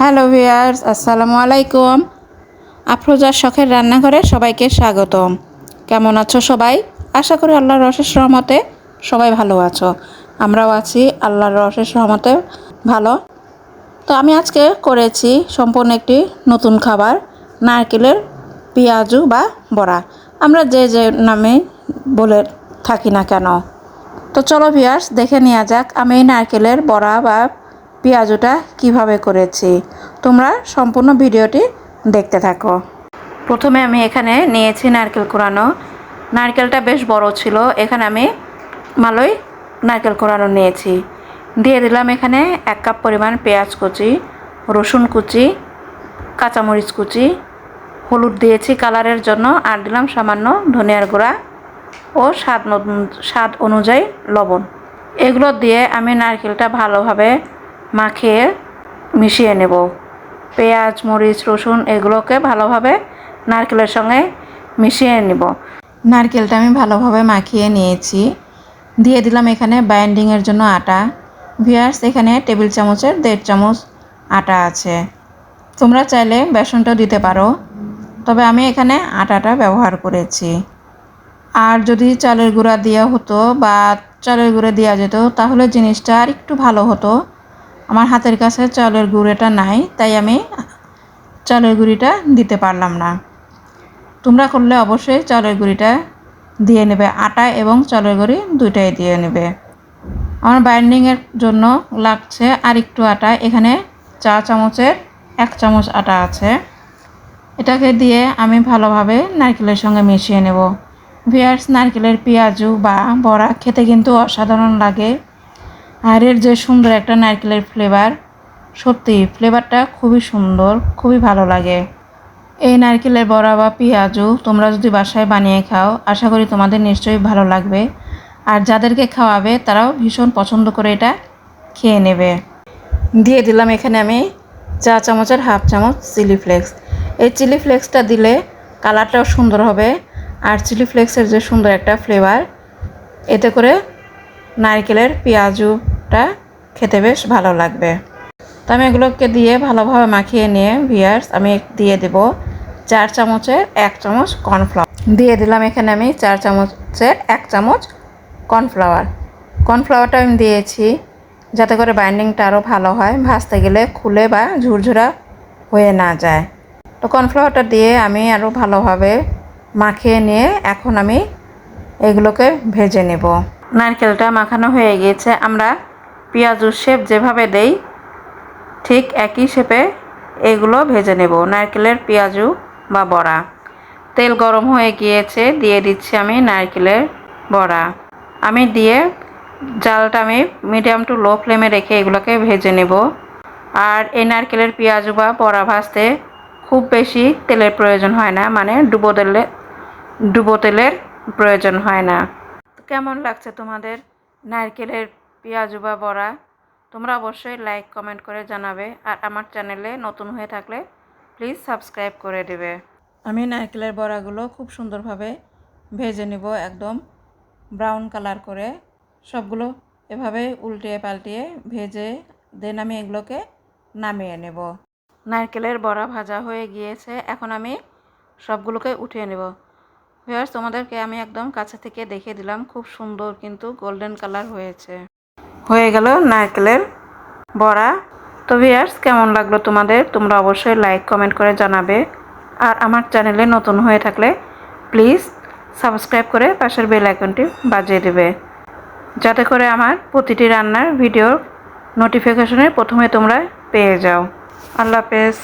Hello viewers, আসসালামু আলাইকুম। আফরোজার শখের রান্নাঘরে সবাইকে স্বাগতম। কেমন আছো সবাই? আশা করি আল্লাহর রসের সহমতে সবাই ভালো আছো। আমরাও আছি আল্লাহর রসের সহমতে ভালো। তো আমি আজকে করেছি সম্পূর্ণ একটি নতুন খাবার, নারকেলের পেঁয়াজু বা বড়া। আমরা যে যে নামে বলে থাকি না কেন। তো চলো ভিয়ার্স, দেখে নেওয়া যাক আমি নারকেলের বড়া বা পেঁয়াজুটা কীভাবে করেছি, তোমরা সম্পূর্ণ ভিডিওটি দেখতে থাকো। প্রথমে আমি এখানে নিয়েছি নারকেল কোরানো। নারকেলটা বেশ বড় ছিল, এখানে আমি মালই নারকেল কোরানো নিয়েছি। দিয়ে দিলাম এখানে এক কাপ পরিমাণ পেঁয়াজ কুচি, রসুন কুচি, কাঁচামরিচ কুচি, হলুদ দিয়েছি কালারের জন্য, আর দিলাম সামান্য ধনিয়ার গুঁড়া ও স্বাদ স্বাদ অনুযায়ী লবণ। এগুলো দিয়ে আমি নারকেলটা ভালোভাবে মাখিয়ে মিশিয়ে নেব। পেঁয়াজ, মরিচ, রসুন এগুলোকে ভালোভাবে নারকেলের সঙ্গে মিশিয়ে নেব। নারকেলটা আমি ভালোভাবে মাখিয়ে নিয়েছি। দিয়ে দিলাম এখানে বাইন্ডিংয়ের জন্য আটা। ভিয়ার্স এখানে টেবিল চামচের দেড় চামচ আটা আছে। তোমরা চাইলে বেসনটাও দিতে পারো। তবে আমি এখানে আটাটা ব্যবহার করেছি। আর যদি চালের গুঁড়া দেওয়া হতো বা চালের গুঁড়ো দেওয়া যেত, তাহলে জিনিসটা আর একটু ভালো হতো। আমার হাতের কাছে চালের গুঁড়োটা নাই, তাই আমি চালের গুঁড়িটা দিতে পারলাম না। তোমরা করলে অবশ্যই চালের গুঁড়িটা দিয়ে নেবে, আটা এবং চালের গুঁড়ি দুইটাই দিয়ে নেবে। আমার বাইন্ডিংয়ের জন্য লাগছে আর একটু আটা, এখানে চা চামচের এক চামচ আটা আছে। এটাকে দিয়ে আমি ভালোভাবে নারকেলের সঙ্গে মিশিয়ে নেব। ভিয়ার্স, নারকেলের পেঁয়াজু বা বড়া খেতে কিন্তু অসাধারণ লাগে। আর এর যে সুন্দর একটা নারকেলের ফ্লেভার সত্যি ফ্লেভারটা খুবই সুন্দর, খুবই ভালো লাগে। এই নারকেলের বড়া বা পেঁয়াজু তোমরা যদি বাসায় বানিয়ে খাও, আশা করি তোমাদের নিশ্চয়ই ভালো লাগবে। আর যাদেরকে খাওয়াবে, তারাও ভীষণ পছন্দ করে এটা খেয়ে নেবে। দিয়ে দিলাম এখানে আমি চা চামচের হাফ চামচ চিলি ফ্লেক্স এই চিলি ফ্লেক্সটা দিলে কালারটাও সুন্দর হবে। আর চিলি ফ্লেক্সের যে সুন্দর একটা ফ্লেভার এতে করে নারকেলের পেঁয়াজুটা খেতে বেশ ভালো লাগবে। তো আমি এগুলোকে দিয়ে ভালোভাবে মাখিয়ে নিয়ে ভিয়ার্স আমি দিয়ে দেব চার চামচের এক চামচ কর্নফ্লাওয়ার দিয়ে দিলাম এখানে আমি চার চামচের এক চামচ কর্নফ্লাওয়ার কর্নফ্লাওয়ারটা আমি দিয়েছি যাতে করে বাইন্ডিংটা আরও ভালো হয়, ভাজতে গেলে খুলে বা ঝুরঝুরা হয়ে না যায়। তো কর্নফ্লাওয়ারটা দিয়ে আমি আরও ভালোভাবে মাখিয়ে নিয়ে এখন আমি এগুলোকে ভেজে নেব। নারকেলটা মাখানো হয়ে গিয়েছে, আমরা পেঁয়াজুর শেপ যেভাবে দেই, ঠিক একই শেপে এগুলো ভেজে নেব। নারকেলের পেঁয়াজু বা বড়া। তেল গরম হয়ে গিয়েছে, দিয়ে দিচ্ছি আমি নারকেলের বড়া। আমি দিয়ে জালটা আমি মিডিয়াম টু লো ফ্লেমে রেখে এগুলোকে ভেজে নেব। আর এই নারকেলের পেঁয়াজু বা বড়া ভাজতে খুব বেশি তেলের প্রয়োজন হয় না মানে ডুবো তেলে, ডুবো তেলের প্রয়োজন হয় না। কেমন লাগছে তোমাদের নারকেলের পেঁয়াজু বা বড়া, তোমরা অবশ্যই লাইক কমেন্ট করে জানাবে। আর আমার চ্যানেলে নতুন হয়ে থাকলে প্লিজ সাবস্ক্রাইব করে দেবে। আমি নারকেলের বড়াগুলো খুব সুন্দরভাবে ভেজে নেব একদম ব্রাউন কালার করে। সবগুলো এভাবে উল্টিয়ে পাল্টিয়ে ভেজে দেন আমি এগুলোকে নামিয়ে নেব। নারকেলের বড়া ভাজা হয়ে গিয়েছে, এখন আমি সবগুলোকে উঠিয়ে নেব। ভিউয়ার্স তোমাদেরকে আমি একদম কাছে থেকে দেখে দিলাম, খুব সুন্দর কিন্তু গোল্ডেন কালার হয়েছে। হয়ে গেল নারকেলের বড়া। তো ভিয়ার্স কেমন লাগল তোমাদের? তোমরা অবশ্যই লাইক, কমেন্ট করে জানাবে। আর আমার চ্যানেলে নতুন হয়ে থাকলে প্লিজ সাবস্ক্রাইব করে পাশের বেল আইকনটি বাজিয়ে দেবে। যাতে করে আমার প্রতিটি রান্নার ভিডিওর নোটিফিকেশনের প্রথমে তোমরা পেয়ে যাও। আল্লাহ হাফেজ।